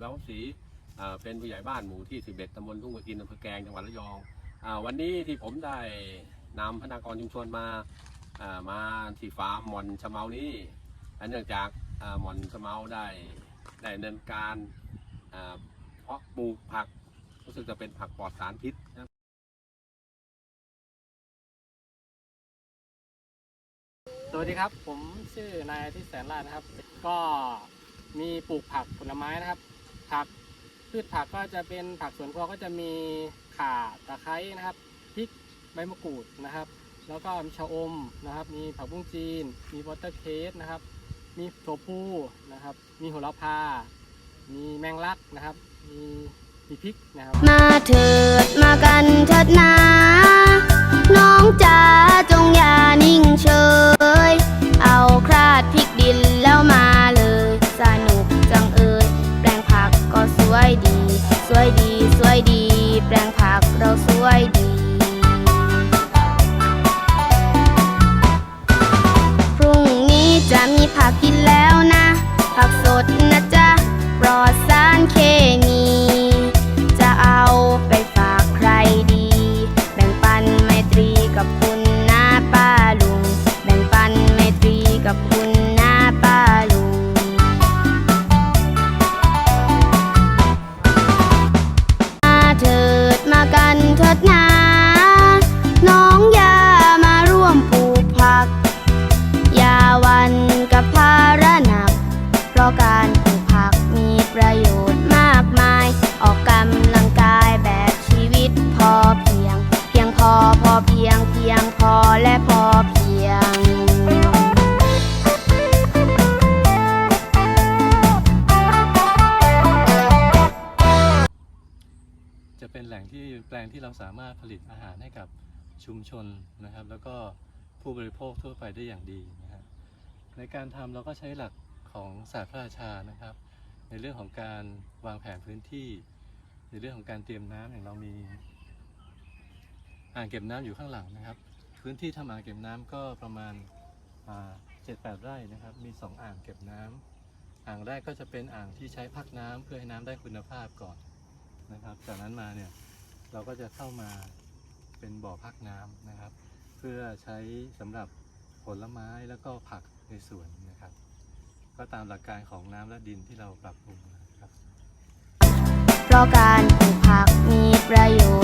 แล้วศรีเป็นผู้ใหญ่บ้านหมู่ที่ 11ตำบลทุ่งกระกินอำเภอแกลงจังหวัดระยองอวันนี้ที่ผมได้นำพนักงานชุมชนมามาที่ฟาร์มหมอนชะเมานี้เนื่องจากหมอนชะเมาได้ได้ดำเนินการเพาะปลูกผักรู้สึกจะเป็นผักปลอดสารพิษนะครับสวัสดีครับ ผมชื่อนายทิตย์แสนลาดนะครับ ก็ มีปลูกผักผลไม้นะครับ ผักพืชผักก็จะเป็นผักสวนครัวก็จะมีข่าตะไคร้นะครับพริกใบมะกรูดนะครับ แล้วก็มีชะอมนะครับ มีผักบุ้งจีน มีวอเตอร์เคสนะครับ มีถั่วพูนะครับ มีโหระพา มีแมงลักนะครับ มีมีพริกนะครับ มาเถิดมากันเถิดนา วยดี แปลงผักเราสวยดี พรุ่งนี้จะมีผักกินแล้วนะ ผัก และพอเพียง จะเป็นแหล่งที่แปลงที่เราสามารถผลิตอาหารให้กับชุมชนนะครับ แล้วก็ผู้บริโภคทั่วไปได้อย่างดีนะครับในการทำเราก็ใช้หลักของศาสตร์พระราชานะครับ ในเรื่องของการวางแผนพื้นที่ ในเรื่องของการเตรียมน้ำอย่างเรามีอ่างเก็บน้ำอยู่ข้างหลังนะครับ พื้นที่ทำอ่างเก็บน้ำก็ประมาณเจ็ดแปดไร่นะครับ มีสองอ่างเก็บน้ำอ่างแรกก็จะเป็นอ่างที่ใช้พักน้ำเพื่อให้น้ำได้คุณภาพก่อนนะครับ จากนั้นมาเนี่ยเราก็จะเข้ามาเป็นบ่อพักน้ำนะครับ เพื่อใช้สำหรับผลไม้แล้วก็ผักในสวนนะครับ ก็ตามหลักการของน้ำและดินที่เราปรับปรุงนะครับ เพราะการปลูกผักมีประโยชน์